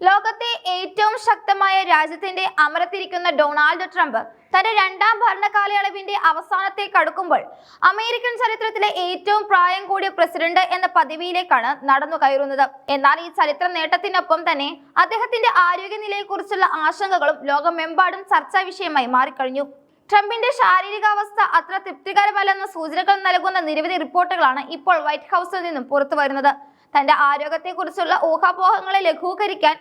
ലോകത്തെ ഏറ്റവും ശക്തമായ രാജ്യത്തിന്റെ അമരത്തിരിക്കുന്ന ഡൊണാൾഡ് ട്രംപ് തന്റെ രണ്ടാം ഭരണകാലയളവിന്റെ അവസാനത്തെ അടുക്കുമ്പോൾ അമേരിക്കൻ ചരിത്രത്തിലെ ഏറ്റവും പ്രായം കൂടിയ പ്രസിഡന്റ് എന്ന പദവിയിലേക്കാണ് നടന്നു കയറുന്നത്. എന്നാൽ ഈ ചരിത്ര നേട്ടത്തിനൊപ്പം തന്നെ അദ്ദേഹത്തിന്റെ ആരോഗ്യനിലയെക്കുറിച്ചുള്ള ആശങ്കകളും ലോകമെമ്പാടും ചർച്ചാ വിഷയമായി മാറിക്കഴിഞ്ഞു. ട്രംപിന്റെ ശാരീരികാവസ്ഥ അത്ര തൃപ്തികരമല്ലെന്ന സൂചനകൾ നൽകുന്ന നിരവധി റിപ്പോർട്ടുകളാണ് ഇപ്പോൾ വൈറ്റ് ഹൗസിൽ നിന്നും പുറത്തു വരുന്നത് തന്റെ ആരോഗ്യത്തെക്കുറിച്ചുള്ള ഊഹാപോഹങ്ങളെ ലഘൂകരിക്കാൻ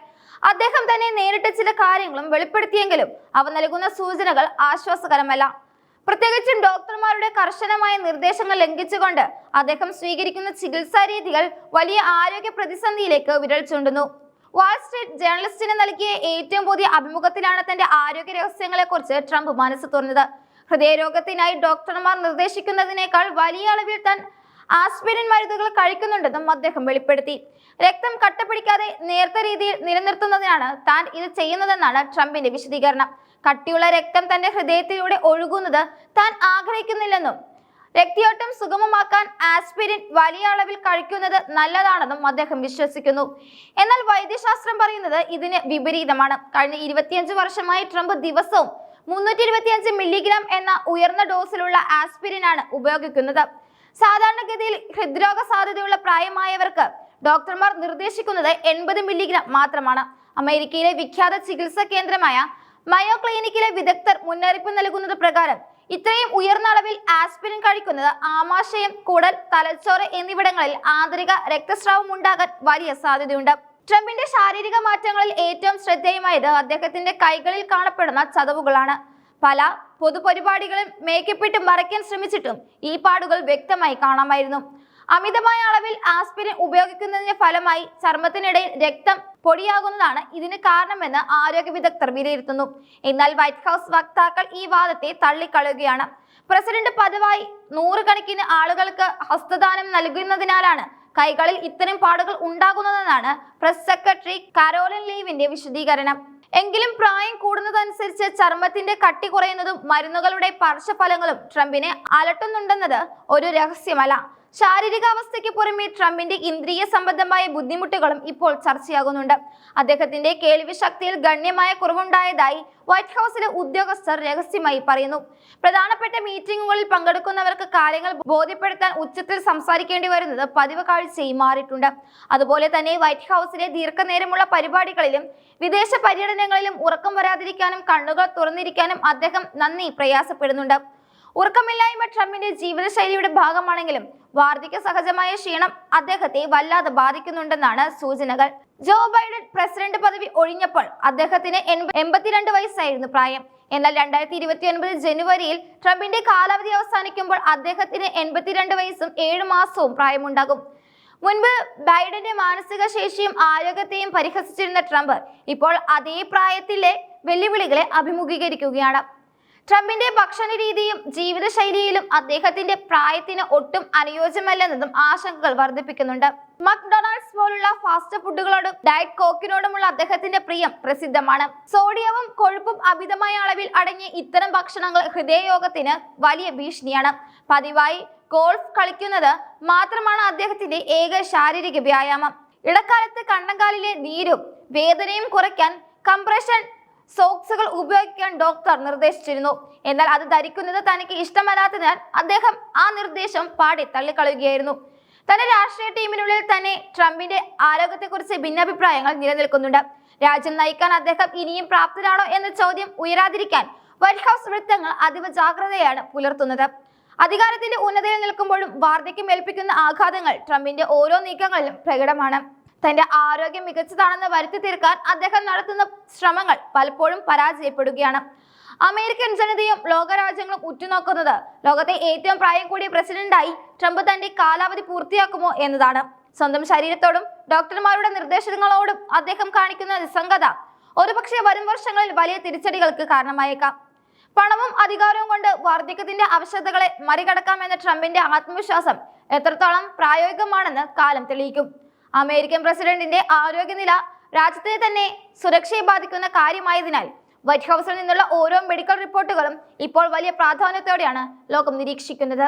അദ്ദേഹം തന്നെ നേരിട്ട ചില കാര്യങ്ങളും വെളിപ്പെടുത്തിയെങ്കിലും അവ നൽകുന്ന സൂചനകൾ ആശ്വാസകരമല്ല. പ്രത്യേകിച്ചും ഡോക്ടർമാരുടെ കർശനമായ നിർദ്ദേശങ്ങൾ ലംഘിച്ചുകൊണ്ട് അദ്ദേഹം സ്വീകരിക്കുന്ന ചികിത്സാ രീതികൾ വലിയ ആരോഗ്യ പ്രതിസന്ധിയിലേക്ക് വിരൽ ചൂണ്ടുന്നു. വാൾ സ്ട്രീറ്റ് ജേർണലിസ്റ്റിന് നൽകിയ ഏറ്റവും പുതിയ അഭിമുഖത്തിലാണ് തന്റെ ആരോഗ്യ രഹസ്യങ്ങളെക്കുറിച്ച് ട്രംപ് മനസ്സ് തുറന്നത്. ഹൃദയരോഗത്തിനായി ഡോക്ടർമാർ നിർദ്ദേശിക്കുന്നതിനേക്കാൾ വലിയ അളവിൽ താൻ ആസ്പിരിൻ മരുന്നുകൾ കഴിക്കുന്നുണ്ടെന്നും അദ്ദേഹം വെളിപ്പെടുത്തി. രക്തം കട്ടപിടിക്കാതെ നേരത്തെ രീതിയിൽ നിലനിർത്തുന്നതിനാണ് താൻ ഇത് ചെയ്യുന്നതെന്നാണ് ട്രംപിന്റെ വിശദീകരണം. കട്ടിയുള്ള രക്തം തന്റെ ഹൃദയത്തിലൂടെ ഒഴുകുന്നത് താൻ ആഗ്രഹിക്കുന്നില്ലെന്നും രക്തിയോട്ടം സുഗമമാക്കാൻ ആസ്പിരിൻ വലിയ അളവിൽ കഴിക്കുന്നത് നല്ലതാണെന്നും അദ്ദേഹം വിശ്വസിക്കുന്നു. എന്നാൽ വൈദ്യശാസ്ത്രം പറയുന്നത് ഇതിന് വിപരീതമാണ്. കഴിഞ്ഞ ഇരുപത്തിയഞ്ച് വർഷമായി ട്രംപ് ദിവസവും മുന്നൂറ്റി ഇരുപത്തിയഞ്ച് മില്ലിഗ്രാം എന്ന ഉയർന്ന ഡോസിലുള്ള ആസ്പിരിൻ ആണ് ഉപയോഗിക്കുന്നത്. സാധാരണഗതിയിൽ ഹൃദ്രോഗ സാധ്യതയുള്ള പ്രായമായവർക്ക് ഡോക്ടർമാർ നിർദ്ദേശിക്കുന്നത് എൺപത് മില്ലിഗ്രാം മാത്രമാണ്. അമേരിക്കയിലെ വിഖ്യാത ചികിത്സാ കേന്ദ്രമായ മയോ ക്ലിനിക്കിലെ വിദഗ്ധർ മുന്നറിയിപ്പ് നൽകുന്നത് പ്രകാരം ഇത്രയും ഉയർന്ന അളവിൽ ആസ്പിരിൻ കഴിക്കുന്നത് ആമാശയം കുടൽ തലച്ചോറ് എന്നിവിടങ്ങളിൽ ആന്തരിക രക്തസ്രാവം ഉണ്ടാകാൻ വലിയ സാധ്യതയുണ്ട്. ട്രംപിന്റെ ശാരീരിക മാറ്റങ്ങളിൽ ഏറ്റവും ശ്രദ്ധേയമായത് അദ്ദേഹത്തിന്റെ കൈകളിൽ കാണപ്പെടുന്ന ചതവുകളാണ്. പല പൊതുപരിപാടികളും മേക്കപ്പിട്ട് മറയ്ക്കാൻ ശ്രമിച്ചിട്ടും ഈ പാടുകൾ വ്യക്തമായി കാണാമായിരുന്നു. അമിതമായ അളവിൽ ആസ്പിരിൻ ഉപയോഗിക്കുന്നതിന്റെ ഫലമായി ചർമ്മത്തിനിടയിൽ രക്തം പൊടിയാകുന്നതാണ് ഇതിന് കാരണമെന്ന് ആരോഗ്യ വിദഗ്ധർ വിലയിരുത്തുന്നു. എന്നാൽ വൈറ്റ് ഹൗസ് വക്താക്കൾ ഈ വാദത്തെ തള്ളിക്കളയുകയാണ്. പ്രസിഡന്റ് പതിവായി നൂറുകണക്കിന് ആളുകൾക്ക് ഹസ്തദാനം നൽകുന്നതിനാലാണ് കൈകളിൽ ഇത്തരം പാടുകൾ ഉണ്ടാകുന്നതെന്നാണ് പ്രസ് സെക്രട്ടറി കാരോലിൻ ലീവിന്റെ വിശദീകരണം. എങ്കിലും പ്രായം കൂടുന്നതനുസരിച്ച് ചർമ്മത്തിന്റെ കട്ടി കുറയുന്നതും മരുന്നുകളുടെ പാർശ്വഫലങ്ങളും ട്രംപിനെ അലട്ടുന്നുണ്ടെന്നത് ഒരു രഹസ്യമല്ല. ശാരീരികാവസ്ഥയ്ക്ക് പുറമെ ട്രംപിന്റെ ഇന്ദ്രിയ സംബന്ധമായ ബുദ്ധിമുട്ടുകളും ഇപ്പോൾ ചർച്ചയാകുന്നുണ്ട്. അദ്ദേഹത്തിന്റെ കേൾവി ശക്തിയിൽ ഗണ്യമായ കുറവുണ്ടായതായി വൈറ്റ് ഹൗസിലെ ഉദ്യോഗസ്ഥർ രഹസ്യമായി പറയുന്നു. പ്രധാനപ്പെട്ട മീറ്റിംഗുകളിൽ പങ്കെടുക്കുന്നവർക്ക് കാര്യങ്ങൾ ബോധ്യപ്പെടുത്താൻ ഉച്ചത്തിൽ സംസാരിക്കേണ്ടി വരുന്നത് പതിവ് കാഴ്ചയായി മാറിയിട്ടുണ്ട്. അതുപോലെ തന്നെ വൈറ്റ് ഹൗസിലെ ദീർഘനേരമുള്ള പരിപാടികളിലും വിദേശ പര്യടനങ്ങളിലും ഉറക്കം വരാതിരിക്കാനും കണ്ണുകൾ തുറന്നിരിക്കാനും അദ്ദേഹം നന്ദി പ്രയാസപ്പെടുന്നുണ്ട്. ഉറക്കമില്ലായ്മ ട്രംപിന്റെ ജീവിതശൈലിയുടെ ഭാഗമാണെങ്കിലും വാർദ്ധക്യ സഹജമായ ക്ഷീണം അദ്ദേഹത്തെ വല്ലാതെ ബാധിക്കുന്നുണ്ടെന്നാണ് സൂചനകൾ. ജോ ബൈഡൻ പ്രസിഡന്റ് പദവി ഒഴിഞ്ഞപ്പോൾ അദ്ദേഹത്തിന് എൺപ- എൺപത്തിരണ്ട് വയസ്സായിരുന്നു പ്രായം. എന്നാൽ രണ്ടായിരത്തി ഇരുപത്തി ഒൻപത് ജനുവരിയിൽ ട്രംപിന്റെ കാലാവധി അവസാനിക്കുമ്പോൾ അദ്ദേഹത്തിന് എൺപത്തിരണ്ട് വയസ്സും ഏഴ് മാസവും പ്രായമുണ്ടാകും. മുൻപ് ബൈഡന്റെ മാനസിക ശേഷിയും ആരോഗ്യത്തെയും പരിഹസിച്ചിരുന്ന ട്രംപ് ഇപ്പോൾ അതേ പ്രായത്തിലെ വെല്ലുവിളികളെ അഭിമുഖീകരിക്കുകയാണ്. ട്രംപിന്റെ ഭക്ഷണ രീതിയും ജീവിതശൈലിയിലും അദ്ദേഹത്തിന്റെ പ്രായത്തിന് ഒട്ടും അനുയോജ്യമല്ലെന്നതും ആശങ്കകൾ വർദ്ധിപ്പിക്കുന്നുണ്ട്. മക്ഡൊണാൾഡ്സ് പോലുള്ള ഫാസ്റ്റ് ഫുഡുകളോടും ഡയറ്റ് കോക്കിനോടുമുള്ള അദ്ദേഹത്തിന്റെ പ്രിയം പ്രസിദ്ധമാണ്. സോഡിയവും കൊഴുപ്പും അമിതമായ അളവിൽ അടങ്ങിയ ഇത്തരം ഭക്ഷണങ്ങൾ ഹൃദയയോഗത്തിന് വലിയ ഭീഷണിയാണ്. പതിവായി ഗോൾഫ് കളിക്കുന്നത് മാത്രമാണ് അദ്ദേഹത്തിന്റെ ഏക ശാരീരിക വ്യായാമം. ഇടക്കാലത്ത് കണ്ണങ്കാലിലെ നീരും വേദനയും കുറയ്ക്കാൻ കംപ്രഷൻ സോക്സുകൾ ഉപയോഗിക്കാൻ ഡോക്ടർ നിർദ്ദേശിച്ചിരുന്നു. എന്നാൽ അത് ധരിക്കുന്നത് തനിക്ക് ഇഷ്ടമല്ലാത്തതിനാൽ അദ്ദേഹം ആ നിർദ്ദേശം പാടി തള്ളിക്കളയുകയായിരുന്നു. തന്റെ രാഷ്ട്രീയ ടീമിനുള്ളിൽ തന്നെ ട്രംപിന്റെ ആരോഗ്യത്തെക്കുറിച്ച് ഭിന്നാഭിപ്രായങ്ങൾ നിലനിൽക്കുന്നുണ്ട്. രാജ്യം നയിക്കാൻ അദ്ദേഹം ഇനിയും പ്രാപ്തരാണോ എന്ന ചോദ്യം ഉയരാതിരിക്കാൻ വൈറ്റ് ഹൗസ് വൃത്തങ്ങൾ അതീവ ജാഗ്രതയാണ് പുലർത്തുന്നത്. അധികാരത്തിന്റെ ഉന്നതയിൽ നിൽക്കുമ്പോഴും വാർദ്ധക്യം ഏൽപ്പിക്കുന്ന ആഘാതങ്ങൾ ട്രംപിന്റെ ഓരോ നീക്കങ്ങളിലും പ്രകടമാണ്. തന്റെ ആരോഗ്യം മികച്ചതാണെന്ന് വരുത്തി തീർക്കാൻ അദ്ദേഹം നടത്തുന്ന ശ്രമങ്ങൾ പലപ്പോഴും പരാജയപ്പെടുകയാണ്. അമേരിക്കൻ ജനതയും ലോകരാജ്യങ്ങളും ഉറ്റുനോക്കുന്നത് ലോകത്തെ ഏറ്റവും പ്രായം കൂടിയ പ്രസിഡന്റായി ട്രംപ് തന്റെ കാലാവധി പൂർത്തിയാക്കുമോ എന്നതാണ്. സ്വന്തം ശരീരത്തോടും ഡോക്ടർമാരുടെ നിർദ്ദേശങ്ങളോടും അദ്ദേഹം കാണിക്കുന്ന നിസ്സംഗത ഒരുപക്ഷെ വരും വർഷങ്ങളിൽ വലിയ തിരിച്ചടികൾക്ക് കാരണമായേക്കാം. പണവും അധികാരവും കൊണ്ട് വാർദ്ധക്യത്തിന്റെ ആവശ്യകതകളെ മറികടക്കാമെന്ന ട്രംപിന്റെ ആത്മവിശ്വാസം എത്രത്തോളം പ്രായോഗികമാണെന്ന് കാലം തെളിയിക്കും. അമേരിക്കൻ പ്രസിഡന്റിന്റെ ആരോഗ്യനില രാജ്യത്തെ തന്നെ സുരക്ഷയെ ബാധിക്കുന്ന കാര്യമായതിനാൽ വൈറ്റ് ഹൗസിൽ നിന്നുള്ള ഓരോ മെഡിക്കൽ റിപ്പോർട്ടുകളും ഇപ്പോൾ വലിയ പ്രാധാന്യത്തോടെയാണ് ലോകം നിരീക്ഷിക്കുന്നത്.